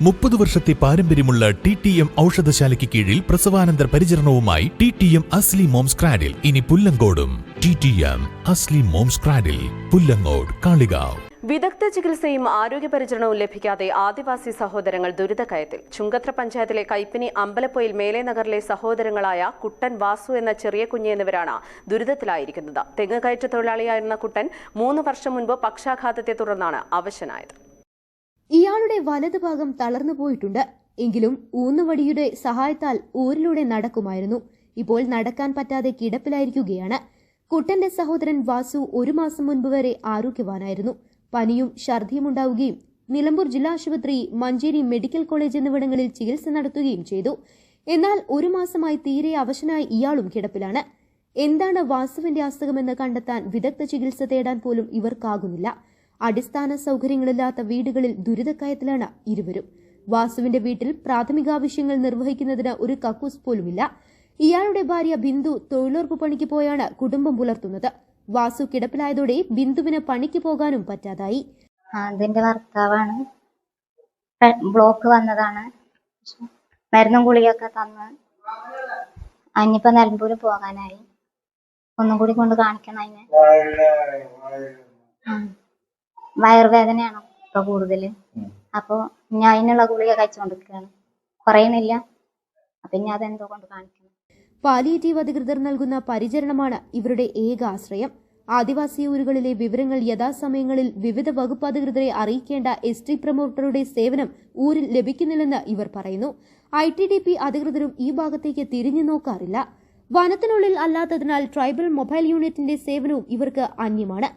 മുപ്പത് വർഷത്തെ പാരമ്പര്യമുള്ള ടി ടി എം ഔഷധശാലയ്ക്ക് കീഴിൽ പ്രസവാനന്തര പരിചരണവുമായി T T M Asli mom's cradle. ഇനി പുല്ലങ്കോടും. T T M Asli mom's cradle. Pullangode Kalikavu. വിദഗ്ധ ചികിത്സയും ആരോഗ്യ പരിചരണവും ലഭിക്കാതെ ആദിവാസി സഹോദരങ്ങൾ ദുരിതക്കയത്തിൽ. ചുങ്കത്ര പഞ്ചായത്തിലെ കൈപ്പിനി അമ്പലപ്പൊയിൽ മേലെ നഗറിലെ സഹോദരങ്ങളായ കുട്ടൻ വാസു എന്ന ചെറിയ കുഞ്ഞ് എന്നിവരാണ് ദുരിതത്തിലായിരിക്കുന്നത്. തെങ്ങ് കയറ്റ തൊഴിലാളിയായിരുന്ന കുട്ടൻ മൂന്ന് വർഷം മുൻപ് പക്ഷാഘാതത്തെ തുടർന്നാണ് അവശനായത്. ഇയാളുടെ വലതുഭാഗം തളർന്നു പോയിട്ടുണ്ട്. എങ്കിലും ഊന്നുവടിയുടെ സഹായത്താൽ ഊരിലൂടെ നടക്കുമായിരുന്നു. ഇപ്പോൾ നടക്കാൻ പറ്റാതെ കിടപ്പിലായിരിക്കുകയാണ്. കുട്ടന്റെ സഹോദരൻ വാസു ഒരു മാസം മുൻപ് വരെ ആരോഗ്യവാനായിരുന്നു. പനിയും ഛർദിയും ഉണ്ടാവുകയും നിലമ്പൂർ ജില്ലാ ആശുപത്രി മഞ്ചേരി മെഡിക്കൽ കോളേജ് എന്നിവിടങ്ങളിൽ ചികിത്സ നടത്തുകയും ചെയ്തു. എന്നാൽ ഒരു മാസമായി തീരെ അവശനായി ഇയാളും കിടപ്പിലാണ്. എന്താണ് വാസുവിന്റെ അസുഖമെന്ന് കണ്ടെത്താൻ വിദഗ്ധ ചികിത്സ തേടാൻ പോലും ഇവർക്കാകുന്നില്ല. അടിസ്ഥാന സൗകര്യങ്ങളില്ലാത്ത വീടുകളിൽ ദുരിതക്കയത്തിലാണ് ഇരുവരും. വാസുവിന്റെ വീട്ടിൽ പ്രാഥമികാവശ്യങ്ങൾ നിർവഹിക്കുന്നതിന് ഒരു കക്കൂസ് പോലുമില്ല. ഇയാളുടെ ഭാര്യ ബിന്ദു തൊഴിലുറപ്പ് പണിക്ക് പോയാണ് കുടുംബം പുലർത്തുന്നത്. വാസു കിടപ്പിലായതോടെ ബിന്ദുവിന് പണിക്ക് പോകാനും പറ്റാതായി. അതിന്റെ ഭർത്താവാണ്. ബ്ലോക്ക് വന്നതാണ്. മരുന്നും ഗുളികയൊക്കെ തന്ന് അനിയിപ്പോ നിലമ്പൂര് പോകാനായി. ഒന്നും കൂടി കൊണ്ട് കാണിക്കണം അതിനെ. വയറുവേദനയാണ് ഇപ്പൊ കൂടുതൽ. അപ്പൊ ഞാൻ അതിനുള്ള ഗുളിക കഴിച്ചുകൊണ്ടിരിക്കുകയാണ് കുറയുന്നില്ല. അപ്പൊ ഞാൻ അതെന്തോ കൊണ്ട് കാണിക്കുന്നു പാലിയേറ്റീവ് അധികൃതർ നൽകുന്ന പരിചരണമാണ് ഇവരുടെ ഏക ആശ്രയം. ആദിവാസി ഊരുകളിലെ വിവരങ്ങൾ യഥാസമയങ്ങളിൽ വിവിധ വകുപ്പ് അധികൃതരെ അറിയിക്കേണ്ട എസ് ടി പ്രമോട്ടറുടെ സേവനം ഊരിൽ ലഭിക്കുന്നില്ലെന്ന് ഇവർ പറയുന്നു. ഐ ടി ഡി പി അധികൃതരും ഈ ഭാഗത്തേക്ക് തിരിഞ്ഞു നോക്കാറില്ല. വനത്തിനുള്ളിൽ അല്ലാത്തതിനാൽ ട്രൈബൽ മൊബൈൽ യൂണിറ്റിന്റെ സേവനവും ഇവർക്ക് അന്യമാണ്.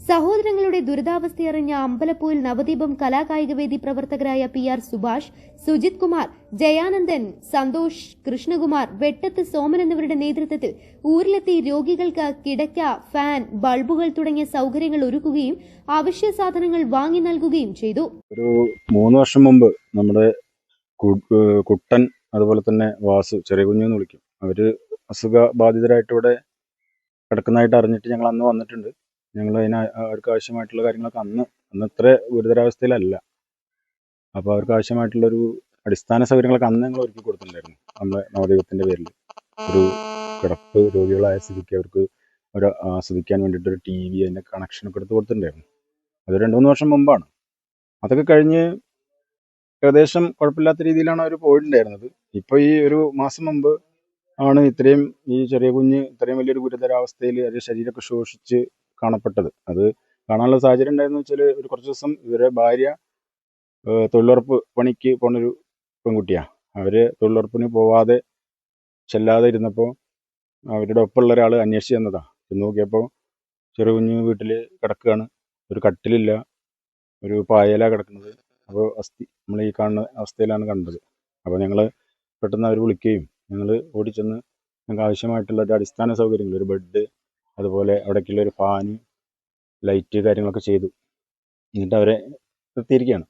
സഹോദരങ്ങളുടെ ദുരിതാവസ്ഥയറിഞ്ഞ അമ്പലപ്പൂയിൽ നവദീപം കലാകായികവേദി പ്രവർത്തകരായ പി ആർ സുഭാഷ് സുജിത് കുമാർ ജയാനന്ദൻ സന്തോഷ് കൃഷ്ണകുമാർ വെട്ടത്ത് സോമൻ എന്നിവരുടെ നേതൃത്വത്തിൽ ഊരിലെത്തി രോഗികൾക്ക് കിടക്ക ഫാൻ ബൾബുകൾ തുടങ്ങിയ സൗകര്യങ്ങൾ ഒരുക്കുകയും അവശ്യ സാധനങ്ങൾ വാങ്ങി നൽകുകയും ചെയ്തു. ഒരു മൂന്ന് വർഷം മുമ്പ് നമ്മുടെ കുട്ടൻ അതുപോലെ തന്നെ വാസു ചെറിയ കുഞ്ഞു വിളിക്കും. അവർ അസുഖ ബാധിതരായിട്ട് ഇവിടെ കിടക്കുന്നതായിട്ട് അറിഞ്ഞിട്ട് ഞങ്ങൾ അന്ന് വന്നിട്ടുണ്ട്. ഞങ്ങൾ അതിന് അവർക്ക് ആവശ്യമായിട്ടുള്ള കാര്യങ്ങളൊക്കെ അന്ന് അന്ന് ഇത്ര ഗുരുതരാവസ്ഥയിലല്ല. അപ്പോൾ അവർക്ക് ആവശ്യമായിട്ടുള്ളൊരു അടിസ്ഥാന സൗകര്യങ്ങളൊക്കെ അന്ന് ഞങ്ങൾ ഒരുക്കി കൊടുത്തിട്ടുണ്ടായിരുന്നു. നമ്മളെ നവദൈവത്തിന്റെ പേരിൽ ഒരു കിടപ്പ് രോഗികളായ സ്ഥിതിക്ക് അവർക്ക് ഒരു ആസ്വദിക്കാൻ വേണ്ടിയിട്ട് ഒരു ടി വി അതിന്റെ കണക്ഷനൊക്കെ എടുത്ത് കൊടുത്തിട്ടുണ്ടായിരുന്നു. അത് രണ്ട് മൂന്ന് വർഷം മുമ്പാണ്. അതൊക്കെ കഴിഞ്ഞ് ഏകദേശം കുഴപ്പമില്ലാത്ത രീതിയിലാണ് അവർ പോയിട്ടുണ്ടായിരുന്നത്. ഇപ്പോൾ ഈ ഒരു മാസം മുമ്പ് ആണ് ഇത്രയും ഈ ചെറിയ കുഞ്ഞ് ഇത്രയും വലിയൊരു ഗുരുതരാവസ്ഥയിൽ അവരുടെ ശരീരമൊക്കെ ശോഷിച്ച് കാണപ്പെട്ടത്. അത് കാണാനുള്ള സാഹചര്യം ഉണ്ടായിരുന്നു വെച്ചാൽ ഒരു കുറച്ച് ദിവസം ഇവരെ ഭാര്യ തൊഴിലുറപ്പ് പണിക്ക് പോണൊരു പെൺകുട്ടിയാണ് അവർ തൊഴിലുറപ്പിന് പോവാതെ ചെല്ലാതെ ഇരുന്നപ്പോൾ അവരുടെ ഒപ്പമുള്ള ഒരാൾ അന്വേഷിച്ച് തന്നതാണ് ചെന്ന് നോക്കിയപ്പോൾ ചെറിയ കുഞ്ഞ് വീട്ടിൽ കിടക്കുകയാണ്. ഒരു കട്ടിലില്ല. ഒരു പായല കിടക്കുന്നത്. അപ്പോൾ അസ്ഥി നമ്മൾ ഈ കാണുന്ന അവസ്ഥയിലാണ് കണ്ടത്. അപ്പോൾ ഞങ്ങൾ പെട്ടെന്ന് അവർ വിളിക്കുകയും ഞങ്ങൾ ഓടിച്ചെന്ന് ഞങ്ങൾക്ക് ആവശ്യമായിട്ടുള്ള ഒരു അടിസ്ഥാന സൗകര്യങ്ങൾ ഒരു ബെഡ് അതുപോലെ അവിടേക്കുള്ള ഒരു ഫാന് ലൈറ്റ് കാര്യങ്ങളൊക്കെ ചെയ്തു. എന്നിട്ട് അവരെ എത്തിയിരിക്കുകയാണ്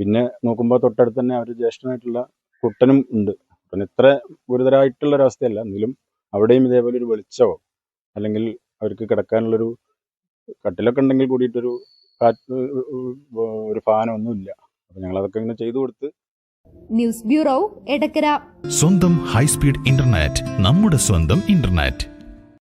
പിന്നെ നോക്കുമ്പോൾ തൊട്ടടുത്ത് തന്നെ അവർ ജ്യേഷ്ഠനായിട്ടുള്ള കുട്ടനും ഉണ്ട്. കുട്ടൻ ഇത്ര ഗുരുതരമായിട്ടുള്ള ഒരു അവസ്ഥയല്ല എങ്കിലും അവിടെയും ഇതേപോലെ ഒരു വെളിച്ചമോ അല്ലെങ്കിൽ അവർക്ക് കിടക്കാനുള്ളൊരു കട്ടിലൊക്കെ ഉണ്ടെങ്കിൽ കൂടിയിട്ടൊരു കാറ്റ് ഒരു ഫാനോ ഒന്നുമില്ല. അപ്പം ഞങ്ങൾ അതൊക്കെ ഇങ്ങനെ ചെയ്തു കൊടുത്ത് ന്യൂസ് ബ്യൂറോ എടക്കര. സ്വന്തം ഹൈസ്പീഡ് ഇന്റർനെറ്റ് നമ്മുടെ സ്വന്തം ഇന്റർനെറ്റ്.